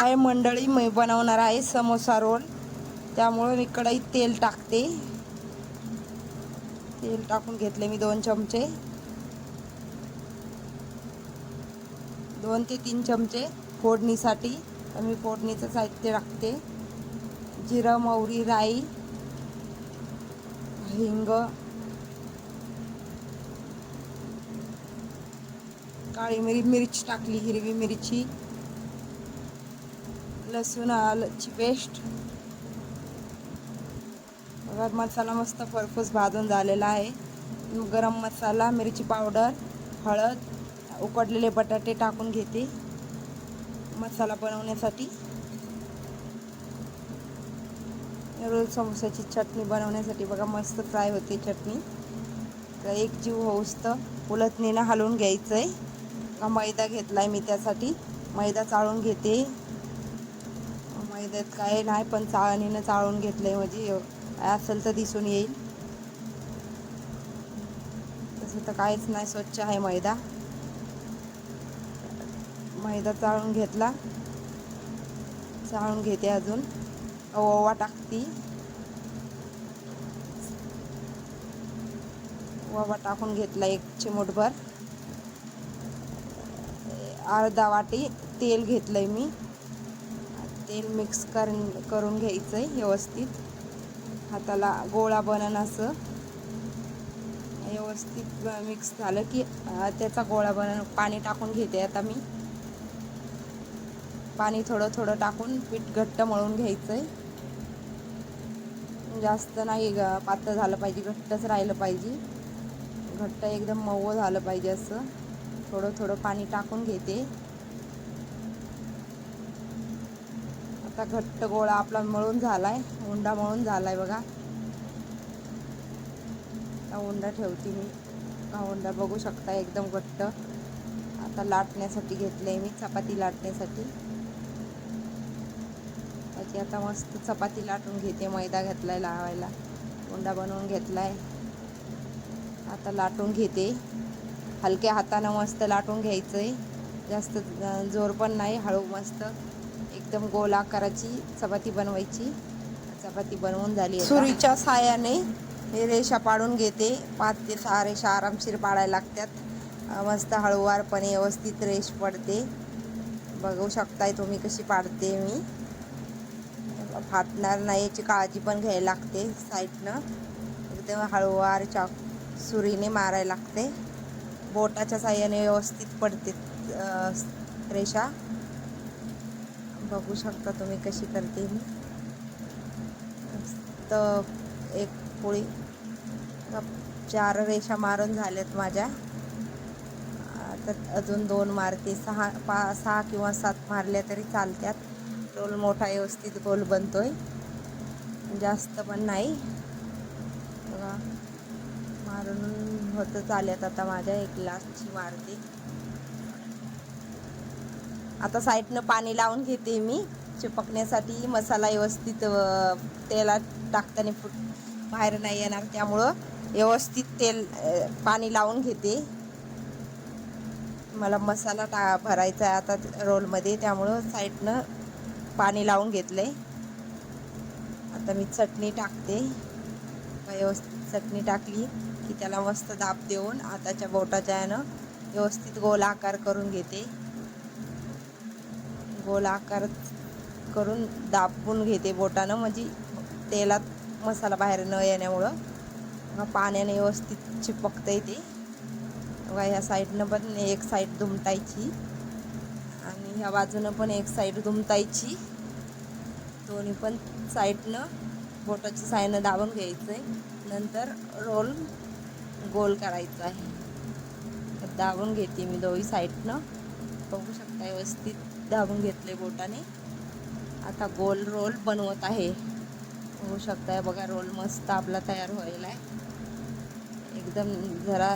काय मंडळी मी बनवणार आहे समोसा रोल. त्यामुळे मी कढईत तेल टाकते. तेल टाकून घेतले मी दोन चमचे. दोन ते तीन चमचे फोडणीसाठी. तर मी फोडणीचं साहित्य टाकते. जिरं मोहरी राई हिंग काळी मिरी मिरची टाकली हिरवी मिरची. लसूण आलंची पेस्ट. गरम मसाला मस्त फरफूस भाजून झालेला आहे. गरम मसाला मिरची पावडर हळद उकडलेले बटाटे टाकून घेते. मसाला बनवण्यासाठी. रोल समोसाची चटणी बनवण्यासाठी बघा मस्त फ्राय होते चटणी. तर एक जीव होऊस तर उलटणीनं हलवून घ्यायचं आहे मैदा घेतला आहे मी त्यासाठी. मैदा चाळून घेते. मैद्यात काय नाही पण चाळणीनं चाळून घेतलं आहे म्हणजे असेल तर दिसून येईल. तसं तर काहीच नाही स्वच्छ आहे मैदा. मैदा चाळून घेतला. चाळून घेते अजून. ओवा टाकती. ओवा टाकून घेतला एक चिमूटभर. अर्धा वाटी तेल घेतलंय मी. तेल मिक्स करून करून घ्यायचं आहे व्यवस्थित. हाताला गोळा बनन असं. व्यवस्थित मिक्स झालं की त्याचा गोळा बनन पाणी टाकून घेते आता मी. पाणी थोडं थोडं टाकून पीठ घट्ट मळून घ्यायचं आहे जास्त नाही ग पातळ झालं पाहिजे घट्टच राहिलं पाहिजे. घट्ट एकदम मऊ झालं पाहिजे असं. थोडं थोडं पाणी टाकून घेते. आता घट्ट गोळा आपला मळून झालाय उंडा मळून झालाय बघा. हा उंडा ठेवते मी. हा उंडा बघू शकता एकदम घट्ट. आता लाटण्यासाठी घेतलंय मी चपाती लाटण्यासाठी. त्याची आता मस्त चपाती लाटून घेते मैदा घेतलाय लावायला. उंडा बनवून घेतलाय. आता लाटून घेते. हलक्या हातानं मस्त लाटून घ्यायचं आहे जास्त जोर पण नाही हळू मस्त. एकदम गोल आकाराची चपाती बनवायची. चपाती बनवून झाली सुरीच्या सहाय्याने हे रेषा पाडून घेते. पाच ते सहा रेषा आरामशीर पाडायला लागतात. मस्त हळूवारपणे व्यवस्थित रेष पडते. बघू शकताय तुम्ही कशी पाडते मी. फाटणार नाही याची काळजी पण घ्यायला लागते साईडनं. एकदम हळूवार चाक सुरीने मारायला लागते. बोटाच्या साह्याने व्यवस्थित पडते रेषा. बघू शकता तुम्ही कशी करते मी. मस्त एक पोळी चार रेषा मारून झाल्यात माझ्या. तर अजून दोन मारते सहा पा सहा किंवा सात मारल्या तरी चालत्यात. रोल मोठा व्यवस्थित गोल बनतोय. जास्त पण नाही. मारून होतं चालत आता माझ्या एक लास्टची मारते. आता साईडनं पाणी लावून घेते मी. चिपकण्यासाठी मसाला व्यवस्थित तेलात टाकताना फुट बाहेर नाही येणार. त्यामुळं व्यवस्थित तेल पाणी लावून घेते. मला मसाला टा भरायचा आहे आता रोलमध्ये. त्यामुळं साईडनं पाणी लावून घेतले आता मी चटणी टाकते. व्यवस्थित चटणी टाकली की त्याला मस्त दाब देऊन आताच्या बोटाच्या यानं व्यवस्थित गोल आकार करून घेते. गोल आकार करून दाबून घेते बोटानं. म्हणजे तेलात मसाला बाहेर न येण्यामुळं मग पाण्याने व्यवस्थित चिपकता येते बघा ह्या साईडनं पण एक साईड दुमटायची आणि ह्या बाजूनं पण एक साईड दुमटायची. दोन्ही पण साईडनं बोटाच्या साईडनं दाबून घ्यायचं आहे नंतर रोल गोल करायचा आहे. दाबून घेते मी दोन्ही साईडनं. बघू शकता व्यवस्थित. दाबून घेतले बोटाने. आता गोल रोल बनवत आहे. बघू शकताय बघा रोल मस्त आपला तयार व्हायला आहे. एकदम जरा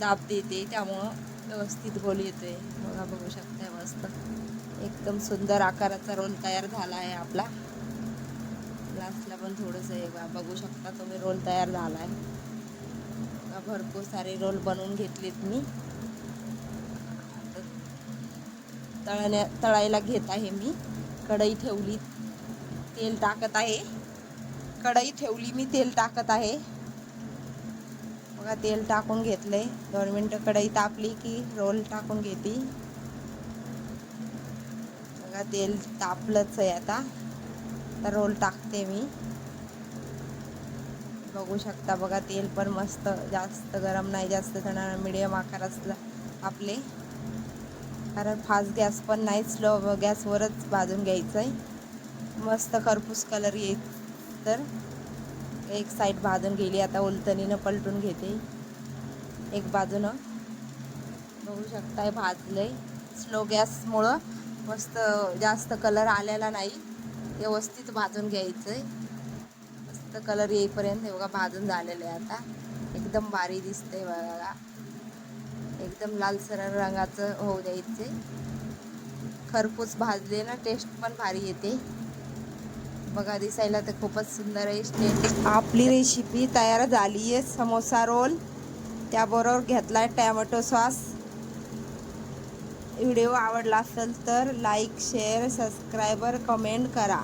दाब देते त्यामुळं व्यवस्थित गोल येतोय. बघा बघू शकताय मस्त. एकदम सुंदर आकाराचा रोल तयार झाला आहे आपला. लास्टला पण थोडंसं आहे बघा बघू शकता तुम्ही रोल तयार झाला आहे. भरपूर सारे रोल बनवून घेतलेत मी. तळण्या तळायला घेत आहे मी. कढई ठेवली तेल टाकत आहे. कढई ठेवली मी तेल टाकत आहे. बघा तेल टाकून घेतलंय. दोन मिनटं कढई तापली की रोल टाकून घेते. बघा तेल तापलंच आहे आता. तर रोल टाकते मी. बघू शकता बघा तेल पण मस्त जास्त गरम नाही जास्त थंड मिडियम आकार असला आपले कारण फास्ट गॅस पण नाही स्लो गॅसवरच भाजून घ्यायचं आहे मस्त खरपूस कलर येईल तर. एक साईड भाजून गेली आता उलटणीनं पलटून घेते. एक बाजूनं. बघू शकताय भाजलंय. स्लो गॅसमुळं मस्त जास्त कलर आलेला नाही. व्यवस्थित भाजून घ्यायचं आहे मस्त कलर येईपर्यंत हे बघा भाजून झालेलं आहे आता. एकदम भारी दिसतंय बघा. एकदम लालसर रंगाचं होऊ द्यायचे खरपूस भाजले ना टेस्ट पण भारी येते. बघा दिसायला तर खूपच सुंदर आहे टेस्ट आपली रेसिपी तयार झाली आहे समोसा रोल त्याबरोबर घेतला टॅमॅटो सॉस व्हिडिओ आवडला असेल तर लाईक शेअर सबस्क्रायबर कमेंट करा.